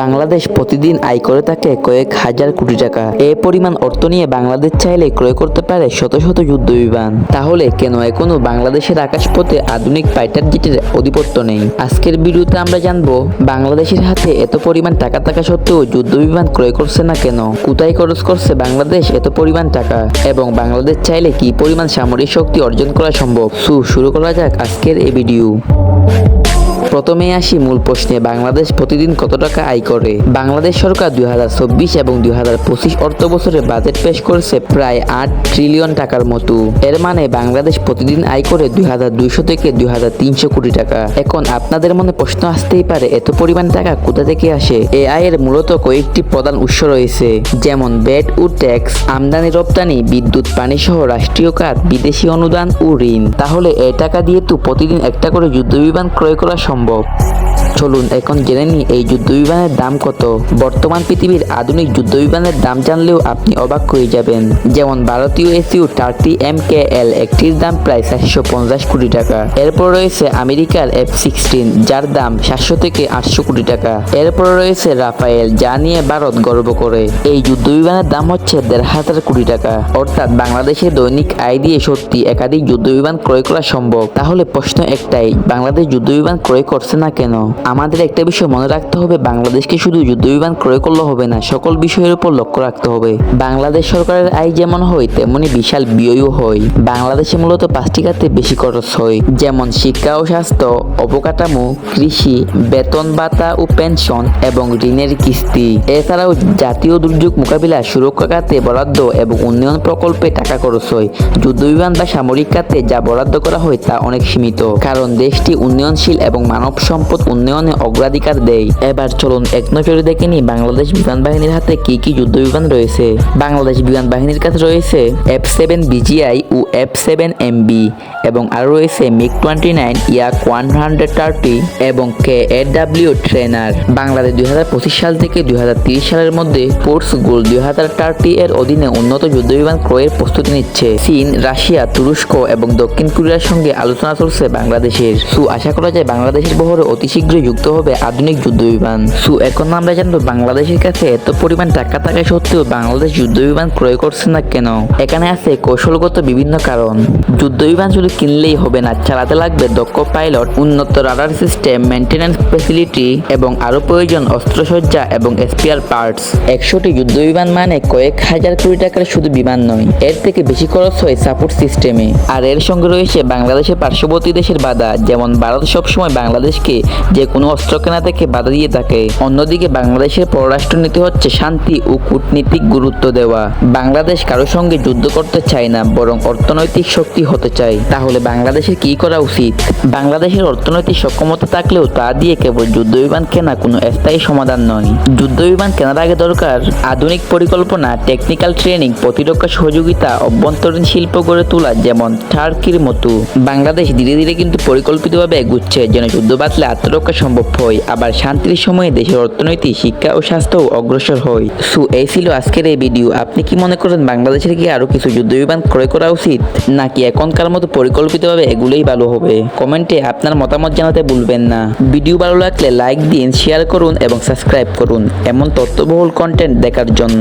বাংলাদেশ প্রতিদিন আয় করে থাকে কয়েক হাজার কোটি টাকা। এ পরিমাণ অর্থ নিয়ে বাংলাদেশ চাইলে ক্রয় করতে পারে শত শত যুদ্ধ বিমান। তাহলে কেন এখনও বাংলাদেশের আকাশপথে আধুনিক ফাইটার জেটের আধিপত্য নেই? আজকের ভিডিওতে আমরা জানব, বাংলাদেশের হাতে এত পরিমাণ টাকা থাকা সত্ত্বেও যুদ্ধ বিমান ক্রয় করছে না কেন? কোথায় খরচ করছে বাংলাদেশ এত পরিমাণ টাকা? এবং বাংলাদেশ চাইলে কি পরিমাণ সামরিক শক্তি অর্জন করা সম্ভব? সু, শুরু করা যাক আজকের এই ভিডিও। প্রথমে আসি মূল প্রশ্নে, বাংলাদেশ প্রতিদিন কত টাকা আয় করে? বাংলাদেশ সরকার দুই হাজার চব্বিশ এবং দুই হাজার পঁচিশ অর্থ বছরে বাজেট পেশ করেছে প্রায় আট ট্রিলিয়ন টাকার মতো। এর মানে বাংলাদেশ প্রতিদিন আয় করে দুই হাজার দুইশো থেকে দুই কোটি টাকা। এখন আপনাদের মনে প্রশ্ন আসতেই পারে, এত পরিমাণ টাকা কোথা থেকে আসে? এ আয়ের মূলত কয়েকটি প্রধান উৎস রয়েছে, যেমন ব্যাট ও ট্যাক্স, আমদানি রপ্তানি, বিদ্যুৎ পানি সহ রাষ্ট্রীয় খাত বিদেশি অনুদান ও ঋণ। তাহলে এ টাকা দিয়ে তো প্রতিদিন একটা করে যুদ্ধ বিমান ক্রয় করা সম্ভব। সম্ভব। চলুন এখন জেনে নিই এই যুদ্ধ বিমানের দাম কত। বর্তমান পৃথিবীর আধুনিক যুদ্ধ বিমানের দাম জানলেও আপনি অবাক হয়ে যাবেন। যেমন ভারতীয় এসিউ থার্টি এম কে এল একটির দাম প্রায় চারশো পঞ্চাশ কোটি টাকা। এরপর রয়েছে আমেরিকার এফ সিক্সটিন, যার দাম সাতশো থেকে আটশো কোটি টাকা। এরপর রয়েছে রাফায়েল, যা নিয়ে ভারত গর্ব করে। এই যুদ্ধ বিমানের দাম হচ্ছে দেড় হাজার কোটি টাকা। অর্থাৎ বাংলাদেশে দৈনিক আয় দিয়ে সত্যি একাধিক যুদ্ধ বিমান ক্রয় করা সম্ভব। তাহলে প্রশ্ন একটাই, বাংলাদেশ যুদ্ধ বিমান ক্রয় করছে না কেন? আমাদের একটা বিষয় মনে রাখতে হবে, বাংলাদেশকে শুধু যুদ্ধ বিমান ক্রয় করলে হবে না, সকল বিষয়ের উপর লক্ষ্য রাখতে হবে। বাংলাদেশ সরকারের আয় যেমন হয়, তেমনি বিশাল ব্যয়ও হয়। বাংলাদেশে মূলত পাঁচটি খাতে বেশি খরচ হয়, যেমন শিক্ষা ও স্বাস্থ্য, অবকাঠামো, কৃষি, বেতন ভাতা ও পেনশন এবং ঋণের কিস্তি। এছাড়াও জাতীয় দুর্যোগ মোকাবিলা, সুরক্ষা খাতে বরাদ্দ এবং উন্নয়ন প্রকল্পে টাকা খরচ হয়। যুদ্ধ বিমান বা সামরিক খাতে যা বরাদ্দ করা হয় তা অনেক সীমিত, কারণ দেশটি উন্নয়নশীল এবং মানব সম্পদ উন্নয়নে অগ্রাধিকার দেয়। এবার চলুন এক নজরে দেখে নিই বাংলাদেশ বিমান বাহিনীর হাতে কি কি যুদ্ধ বিমান রয়েছে। বাংলাদেশ বিমান বাহিনীর কাছে রয়েছে এফ সেভেন বিজিআই ও এফ সেভেন এমবি এবং আরও রয়েছে MiG twenty nine Yak one hundred thirty এবং কে এর ডাব্লিউ ট্রেনার বাংলাদেশ দুই হাজার পঁচিশ সাল থেকে দুই হাজার তিরিশ সালের মধ্যে ফোর্স গোল দুই হাজার থার্টি এর অধীনে উন্নত যুদ্ধ বিমান ক্রয়ের প্রস্তুতি নিচ্ছে। চীন, রাশিয়া, তুরস্ক এবং দক্ষিণ কোরিয়ার সঙ্গে আলোচনা চলছে বাংলাদেশের। সু আশা করা যায় বাংলাদেশের বহরে অতি শীঘ্রই যুক্ত হবে আধুনিক যুদ্ধ বিমান সু এখন আমরা জানব বাংলাদেশের কাছে এত পরিমাণ টাকা থাকা সত্ত্বেও বাংলাদেশ যুদ্ধ বিমান ক্রয় করছে না কেন? এখানে আছে কৌশলগত বিভিন্ন কারণ। যুদ্ধ বিমান শুধু কিনলেই হবে না, চালাতে লাগবে দক্ষ পাইলট, উন্নত রাডার সিস্টেম মেনটেন্যান্স ফেসিলিটি এবং আরও প্রয়োজন অস্ত্রসজ্জা এবং স্পেয়ার পার্টস একশোটি যুদ্ধ বিমান মানে কয়েক হাজার কোটি টাকার শুধু বিমান নয়, এর থেকে বেশি খরচ হয় সাপোর্ট সিস্টেমে আর এর সঙ্গে রয়েছে বাংলাদেশের পার্শ্ববর্তী দেশের বাধা, যেমন ভারত সবসময় বাংলাদেশকে যে কোনো অস্ত্র কেনা থেকে বাধা দিয়ে থাকে। অন্যদিকে বাংলাদেশের পররাষ্ট্র নীতি হচ্ছে শান্তি ও কূটনীতিক গুরুত্ব দেওয়া। বাংলাদেশ কারোর সঙ্গে যুদ্ধ করতে চায় না, বরং অর্থনৈতিক শক্তি হতে চায়। তাহলে বাংলাদেশের কি করা উচিত? বাংলাদেশের অর্থনৈতিক সক্ষমতা থাকলেও তা দিয়ে কেবল যুদ্ধ বিমান কেনা কোনো স্থায়ী সমাধান নয়। যুদ্ধ বিমান কেনার আগে দরকার আধুনিক পরিকল্পনা টেকনিক্যাল ট্রেনিং প্রতিরক্ষা সহযোগিতা, অভ্যন্তরীণ শিল্প গড়ে তোলা, যেমন টার্কির মতো। বাংলাদেশ ধীরে ধীরে কিন্তু পরিকল্পিতভাবে এগুচ্ছে, যেন যুদ্ধ বাঁচলে আত্মরক্ষা সম্ভব হয় আবার শান্তির সময়ে দেশের অর্থনীতি শিক্ষা ও স্বাস্থ্যও অগ্রসর হয় সু, এই ছিল আজকের এই ভিডিও আপনি কি মনে করেন বাংলাদেশের কি আরও কিছু যুদ্ধ বিমান ক্রয় করা উচিত? নাকি এখনকার মতো পরিকল্পিতভাবে এগুলোই ভালো হবে? কমেন্টে আপনার মতামত জানাতে ভুলবেন না। ভিডিও ভালো লাগলে লাইক দিন শেয়ার করুন এবং সাবস্ক্রাইব করুন। এমন তথ্যবহুল কন্টেন্ট দেখার জন্য।